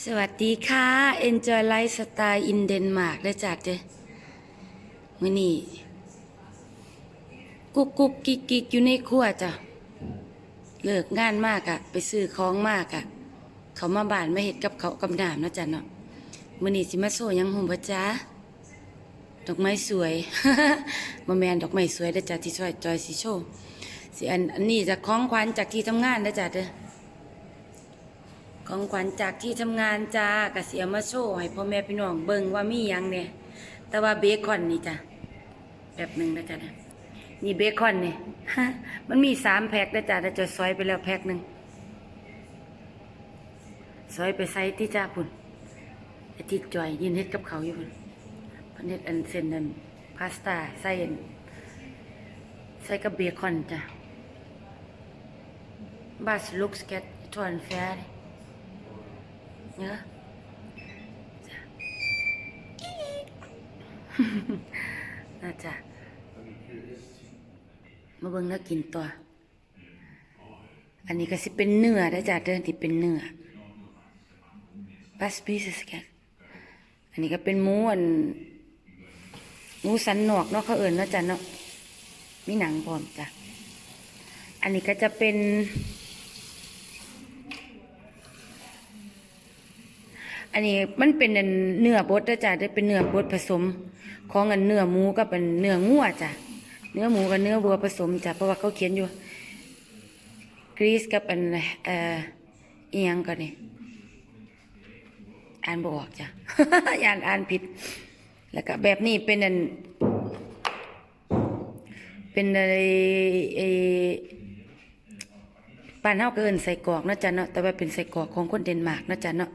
สวัสดีค่ะ Enjoy Life Style in Denmark ได้จัดเด้อมื้อนี้กุ๊กกุ๊กกิกกิกอยู่ในครัวจ้ะเลิกงานมากอะไปซื้อของมากอะเขามาบ้านมาเฮ็ดกับเขากับน้ำเนะจ้ะเนาะมื้อนี้สิมาโซยังหุ่มบ่จ้าดอกไม้สวยบ่แมนดอกไม้สวยเด้จ้ะที่ช่วยจอยสิโชสิอันอันนี้จะของขวัญจากที่ทำงานเด้จ้ะเด้อ ของขวัญจากที่ทำงานจ้ากะเสียมาโชว์ให้พ่อแม่พี่น้องเบิ่งว่ามีหยังเนี่ยแต่ว่าเบคอนนี่จ้ะแบบหนึ่งนะจ๊ะนะนี่เบคอนนี่ฮะมันมีสามแพ็คนะจ๊ะแต่จะซอยไปแล้วแพ็คหนึ่งซอยไปใส่ที่จ้าพุ่นไอที่จอยยืนเฮ็ดกับเขาอยู่พุ่นเพันเฮ็ดอันเส้นนันพาสต้าใส่อันใส่กับเบคอนจ้ะบาสลุกสเก็ตทอนแฟร์ นะจ้ะน่าจะมาเบิ่งแล้วกินตัว อันนี้ก็สิเป็นเนื้อได้จ้ะเดินที่เป็นเนื้อบัสปีสแกนอันนี้ก็เป็นหมูอันหมูสันนอกเนาะเขาเอิ่นเนาะจ้ะเนาะมีหนังพร้อมจ้ะอันนี้ก็จะเป็น อันนี้มันเป็นเนื้อบดนะจ้ะได้เป็นเนื้อบดผสม ของอันเนื้อหมูกับเป็นเนื้องัวจ้ะเนื้อหมูกับเนื้อวัวผสมจ้ะเพราะว่าเขาเขียนอยู่กรีซกับอันเอ่ออียงก่อนนี่อ่านบออกจ้ะอ่านอ่านผิด แล้วก็แบบนี้เป็นอันเป็นอะไรไอ้ปานเฮาก็เอิ้นใส่กรอกเนาะจ้ะเนาะแต่ว่าเป็นใส่กรอกของคนเดนมาร์กเนาะจ้ะเนาะ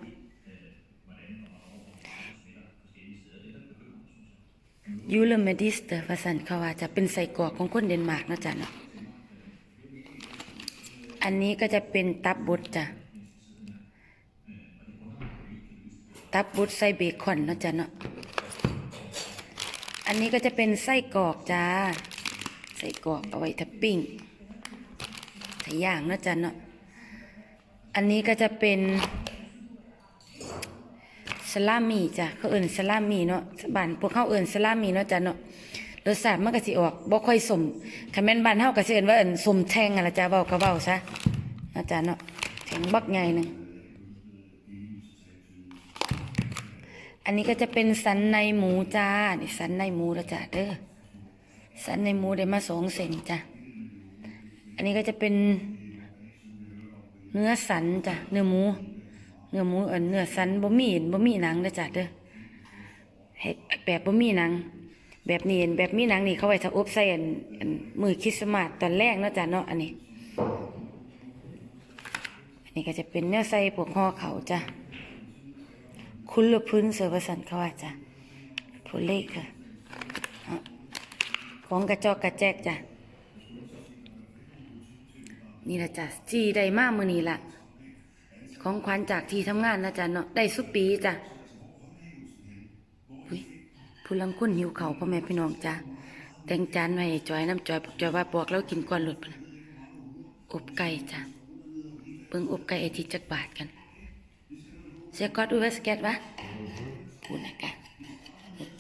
ยูเลเมดิสเตอร์ภาษาเขาว่าจะเป็นใส่กรอกของคนเดนมาร์กนะจ้ะเนาะอันนี้ก็จะเป็นตับบดจ้ะ ตับบดใส่เบคอนนะจ้ะเนาะ อันนี้ก็จะเป็นไส้กรอกจ้า ไส้กรอกเอาไว้ทับปิ้งใส่ย่างนะจ้ะเนาะ อันนี้ก็จะเป็น สลามีจ้ะเขาเอิ่นสลามีเนาะบ้านพวกเขาเอิ่นสลามีเนาะจ้ะเนาะรสชาติมันก็สิออกบ่ค่อยสมคันแม่นบ้านเฮาก็สิเอิ้นว่าเอิ่นสมแทงอะล่ะจ้ะเว้าก็เว้าซะนาะจ้ะเนาะแทงบักใหญ่นึงอันนี้ก็จะเป็นสันในหมูจ้านี่สันในหมูแล้วจ้ะเด้อสันในหมูได้มาสองเซนจ้ะอันนี้ก็จะเป็นเนื้อสันจ้ะเนื้อหมู เนื้อหมูเอินเนื้อสันบ่มีบ่มีหนังเด้อจ้ะเด้อเฮ็ดแบบบ่มีหนัง แบบนี้แบบมีหนังนี่เขาไว้ถ้าอบใส่อันอันมือคริสต์มาสตอนแรกเนาะจ้ะเนาะอันนี้ อันนี้ก็จะเป็นเนื้อใส่พวกห่อเขาจ้ะคุณละพื้นเสือประสันเขาว่าจ้ะผู้เลขค่ะของกระจอกกระแจกจ้ะนี่ละจ้ะจีได้มากมือนี้ละ ของขวัญจากที่ทำงานนะจ๊ะเนาะได้สุปีจ้ะผู้ลังคุนหิวเขาพ่อแม่พี่น้องจ้ะแต่งจานไว้ให้จอยน้ำจอยจอยว่าปอกแล้วกินก่อนหลุดไปอบไก่จ้ะเบิ่งอบไก่ไอทิจักบาทกันเสียกอดดูไว้สเก็ตวะพูดนะกะ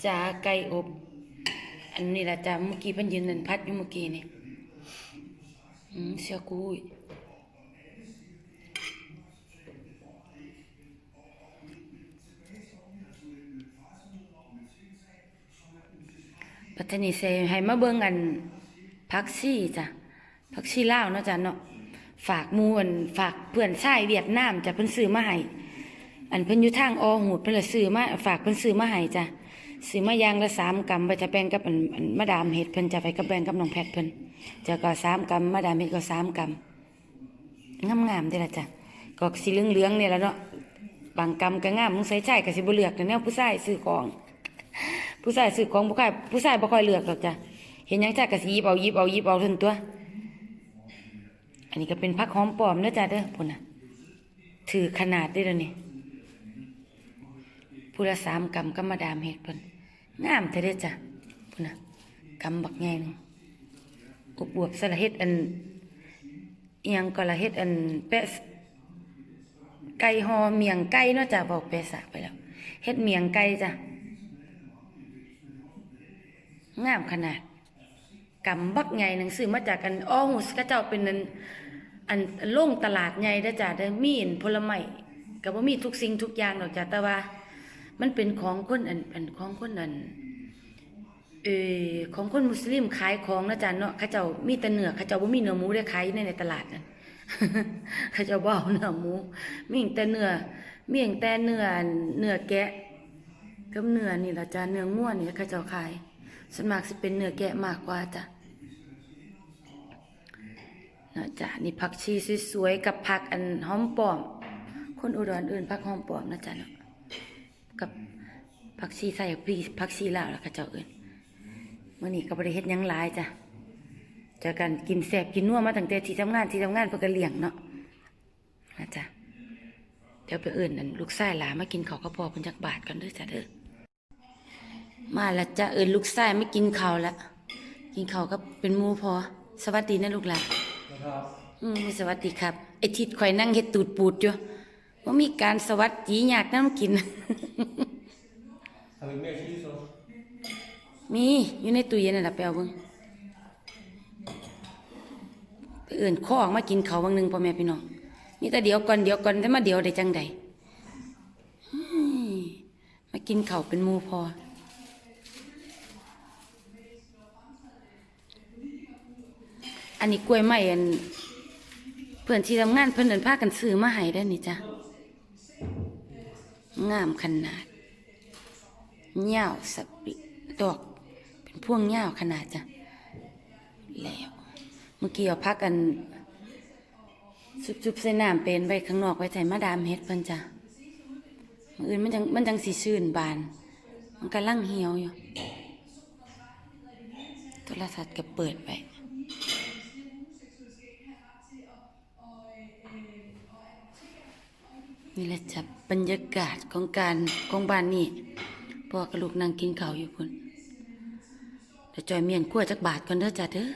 จ้าไก่อบ อันนี้ละจ้ะเมื่อกี้พิ่นยืนนันพัดอยู่เมื่อกี้นี่อืมเสียกุ ยปัตตานีเซให้มาเบิ่งอันพักซี่จ้ะพักซี่ลาวเนาะจ้ะเนาะฝากมูอันฝากเพื่อนชายเวียดนามจ้ะเพิ่นซื้อมาให้อันเพิ่นอยู่ทางออหูดเพิ่นละซื้อมาฝากเพิ่นซื้อมาให้จ้ะซื้อมายางละสามกำไปจะแบ่งกับอันอันมาดามเฮ็ดเพิ่นจะไปกับแบ่งกับน้องแพทเพิ่นจะก็สามกำมาดามเฮ็ดก็สามกำงามๆเด้ละจ้ะก็สีเหลืองๆเนี่ยแหละเนาะบางกำก็งามมึงใส่ใจก็สิบ่เลือกแนวผู้ชายซื้อของ ผู้ชายซื้อของบ่ค่อยผู้ชายบ่ค่อยเลือกหรอกจ้ะเห็นยังจ้ะก็สิหยิบเอายิบเอายิบเอาท่านั้นตัว อันนี้ก็เป็นผักหอมปลอมเด้อจ้ะเด้อพุ่นน่ะถือขนาดได้แล้วนี่ผู้ละสามกำกำมาดามเฮ็ดเพิ่นงามแท้เด้อจ้ะพุ่นน่ะกำบักใหญ่หนึงอวบสละเฮ็ดอันยังก็ละเฮ็ดอันแปะไก่หอเมียงไก่เนาะจ้ะบอกเปสะไปแล้วเฮ็ดเมียงไก่จ้ะ งามขนาดกำบักใหญ่หนังสือมาจากกันอ้อหุสก็เจ้าเป็นอันอันอันโล่งตลาดใหญ่เด้จ้ะเด้มีนผลไม้ก็บ่มีทุกสิ่งทุกอย่างดอกจ้ะแต่ว่า มันเป็นของคนอันอันของคนอันเออของคนมุสลิมขายของนะจ๊ะเนาะเขาเจ้ามีแต่เนื้อเขาเจ้าบ่มีเนื้อหมูได้ขายในในตลาดนั่นเขาเจ้าบ่เอาเนื้อหมูมีแต่เนื้อมีแต่เนื้อเนื้อแกะกับเนื้อนี่ละจ้ะเนื้อง่วนนี่เขาเจ้าขาย ส่วนมากสิเป็นเนื้อแกะมากกว่าจ้ะนะจ๊ะนี่ผักชีสวยๆกับผักอันหอมปอม คนอุดรเอื่นผักหอมปอมนะจ๊ะเนาะกับผักชีใส่พริกผักชีลาวแล้วเขาเจ้าเอื่นมื่อนี้ก็บริเฮ็ดยังหลายจ้ะจากกันกินแสบกินนัวมาตั้งแต่ที่ทำงานที่ทำงานเพื่อก็เลี้ยงเนาะนะจ้ะเดี๋ยวไปเอื่นนั่นลูกชายหลามากินข้าวกับพ่อเพิ่นจักบาทกันด้อจ้ะเด้อ มาละจ้ะเอินลูกชายไม่กินข้าวละกินข้าวกับเป็นหมูพอ สวัสดีนะลูกหลานนะครับอืมสวัสดีครับไอทิดข่อยนั่งเฮ็ดตูดปูดอยู่ว่ามีการสวัสดียากน้ำกิน Avec mer chili sauce. มีอยู่ในตู้เย็นนั่นแหละไปเอาเบิ่งไปเอื่นข้อออกมากินเขาวบางหนึงพ่อแม่พี่น้องนี่แต่เดี๋ยวก่อนเดี๋ยวก่อนแต่มาเดี๋ยวได้จังใดอืมมากินเขาวเป็นหมูพอ อันนี้กล้วยไม้อันเพื่อนที่ทำงานเพื่อนเดินพากันซื้อมาให้ได้นี่จ้ะงามขนาดเง่าสับปิดอก เป็นพวงเง่าขนาดจ้ะแล้วเมื่อกี้เอาพักกันซุบๆใส่น้ำเป็นไว้ข้างนอกไว้ใส่มาดามเฮ็ดเพิ่นจ้ะมื้ออื่นมันจังมันจังสีชื่นบาน มันกำลังเหี่ยวอยู่โทรศัพท์ก็เปิดไป นี่แหละจ้ะบรรยากาศของการของบ้านนี่พ่อกับลูกนั่งกินข้าวอยู่พุ่นเดี๋ยวจอยเมียนขั้วจักบาทก่อนเด้อจ้ะเด้อ